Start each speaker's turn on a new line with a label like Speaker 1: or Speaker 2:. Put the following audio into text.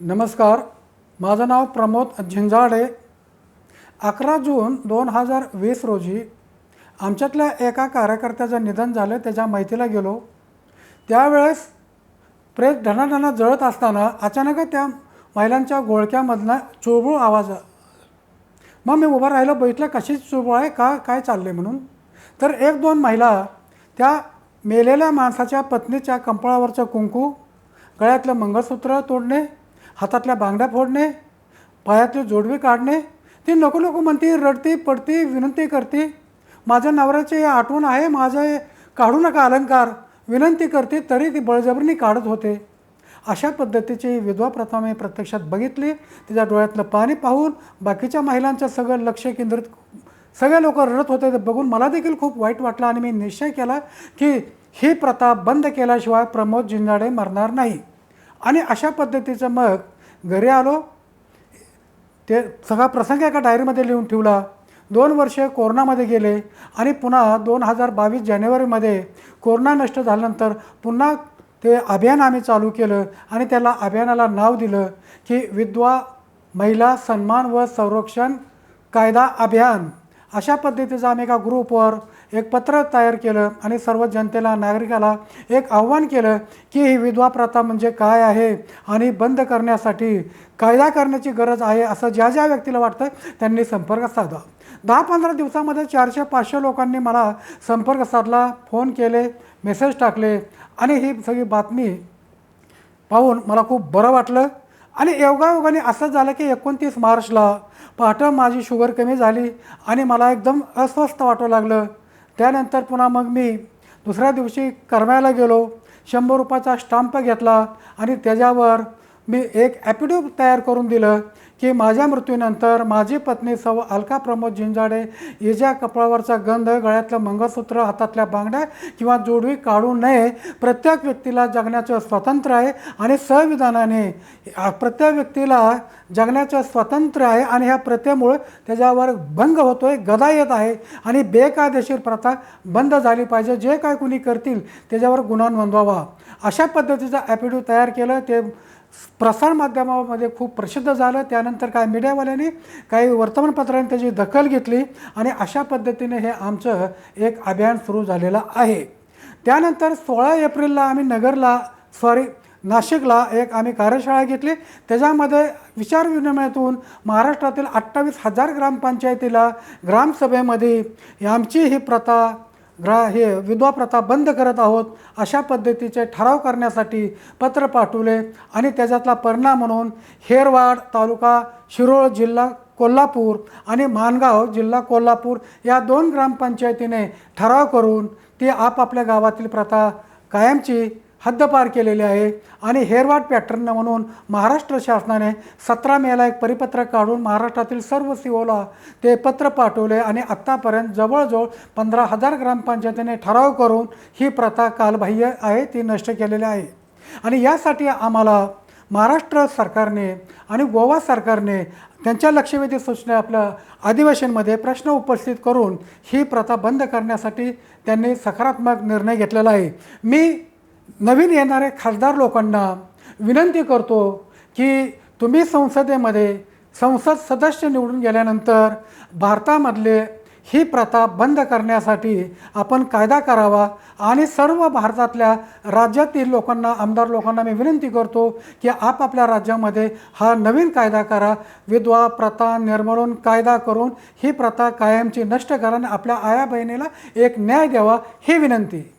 Speaker 1: नमस्कार. माझं नाव प्रमोद झिंजाडे. अकरा जून दोन हजार वीस रोजी आमच्यातल्या एका कार्यकर्त्याचं निधन झालं त्याच्या माहितीला गेलो. त्यावेळेस प्रेस ढणाढणा जळत असताना अचानकच त्या महिलांच्या गोळक्यामधनं चुळबुळ आवाज मग मी उभं राहिलं बघितलं कशी चुळबुळ आहे का काय चालले म्हणून. तर एक दोन महिला त्या मेलेल्या माणसाच्या पत्नीच्या कंपाळावरचं कुंकू गळ्यातलं मंगळसूत्र तोडणे हातातल्या बांगड्या फोडणे पायातले जोडवे काढणे ती नको नको म्हणते रडते पडते विनंती करते. माझ्या नवऱ्याची आठवण आहे माझं काढू नका अलंकार. विनंती करते तरी ती बळजबरीने काढत होते. अशा पद्धतीची विधवा प्रथा मी प्रत्यक्षात बघितली. तिच्या डोळ्यातलं पाणी पाहून बाकीच्या महिलांचं सगळं लक्ष केंद्रित सगळे लोक रडत होते. ते बघून मला देखील खूप वाईट वाटलं आणि मी निश्चय केला की ही प्रथा बंद केल्याशिवाय प्रमोद जिंजाडे मरणार नाही. आणि अशा पद्धतीचं मग घरी आलो. ते सगळा प्रसंग एका डायरीमध्ये लिहून ठेवला. दोन वर्षे कोरोनामध्ये गेले आणि पुन्हा दोन हजार बावीस जानेवारीमध्ये कोरोना नष्ट झाल्यानंतर पुन्हा ते अभियान आम्ही चालू केलं आणि त्याला अभियानाला नाव दिलं की विधवा महिला सन्मान व संरक्षण कायदा अभियान. अशा पद्धतीचं आम्ही एका ग्रुपवर एक पत्र तयार केलं आणि सर्व जनतेला नागरिकाला एक आव्हान केलं की ही विधवा प्रथा म्हणजे काय आहे आणि बंद करण्यासाठी कायदा करण्याची गरज आहे असं ज्या ज्या व्यक्तीला वाटतं त्यांनी संपर्क साधा. दहा पंधरा दिवसामध्ये चारशे पाचशे लोकांनी मला संपर्क साधला फोन केले मेसेज टाकले आणि ही सगळी बातमी पाहून मला खूप बरं वाटलं आणि योगायोगाने असं झालं की एकोणतीस मार्चला पहाटं माझी शुगर कमी झाली आणि मला एकदम अस्वस्थ वाटू लागलं. त्यानंतर पुन्हा मग मी दुसऱ्या दिवशी करमायला गेलो. शंभर रुपयाचा स्टाम्प घेतला आणि त्याच्यावर मी एक ॲपिड्यू तयार करून दिलं. की माझ्या मृत्यूनंतर माझी पत्नी सौ अलका प्रमोद जिंजाडे येज्या कपाळावरचा गंध गळ्यातलं मंगळसूत्र हातातल्या बांगड्या किंवा जोडवी काढू नये. प्रत्येक व्यक्तीला जगण्याचं स्वातंत्र्य आहे आणि संविधानाने प्रत्येक व्यक्तीला जगण्याचं स्वातंत्र्य आहे आणि ह्या प्रथेमुळे त्याच्यावर भंग होतो आहे गदा येत आहे आणि बेकायदेशीर प्रथा बंद झाली पाहिजे. जे काय कुणी करतील त्याच्यावर गुन्हा नोंदवावा. अशा पद्धतीचं ॲपिड्यू तयार केलं ते प्रसारमाध्यमामध्ये खूप प्रसिद्ध झालं. त्यानंतर काय मीडियावाल्यांनी काही वर्तमानपत्रांनी त्याची दखल घेतली आणि अशा पद्धतीने हे आमचं एक अभियान सुरू झालेलं आहे. त्यानंतर सोळा एप्रिलला आम्ही नगरला सॉरी नाशिकला एक आम्ही कार्यशाळा घेतली. त्याच्यामध्ये विचारविनिमयातून महाराष्ट्रातील अठ्ठावीस हजार ग्रामपंचायतीला ग्रामसभेमध्ये आमची ही प्रथा ग्रा हे विधवा प्रथा बंद करत आहोत अशा पद्धतीचे ठराव करण्यासाठी पत्र पाठवले आणि त्याच्यातला परिणाम म्हणून हेरवाड तालुका शिरोळ जिल्हा कोल्हापूर आणि मानगाव जिल्हा कोल्हापूर या दोन ग्रामपंचायतीने ठराव करून ती आपापल्या गावातील प्रथा कायमची हद्दपार केलेले आहे. आणि हेरवाट पॅटर्न म्हणून महाराष्ट्र शासनाने सतरा मेला एक परिपत्रक काढून महाराष्ट्रातील सर्व सीओला ते पत्र पाठवले आणि आत्तापर्यंत जवळजवळ पंधरा हजार ग्रामपंचायतीने ठराव करून ही प्रथा कालबाह्य आहे ती नष्ट केलेली आहे. आणि यासाठी आम्हाला महाराष्ट्र सरकारने आणि गोवा सरकारने त्यांच्या लक्षवेधी सूचना आपल्या अधिवेशनमध्ये प्रश्न उपस्थित करून ही प्रथा बंद करण्यासाठी त्यांनी सकारात्मक निर्णय घेतलेला आहे. मी नवीन येणारे खासदार लोकांना विनंती करतो की तुम्ही संसदेमध्ये संसद सदस्य निवडून गेल्यानंतर भारतामधले ही प्रथा बंद करण्यासाठी आपण कायदा करावा आणि सर्व भारतातल्या राज्यातील लोकांना आमदार लोकांना मी विनंती करतो की आपापल्या राज्यामध्ये हा नवीन कायदा करा. विधवा प्रथा निर्मळून कायदा करून ही प्रथा कायमची नष्ट करा आणि आपल्या आया बहिणीला एक न्याय द्यावा ही विनंती.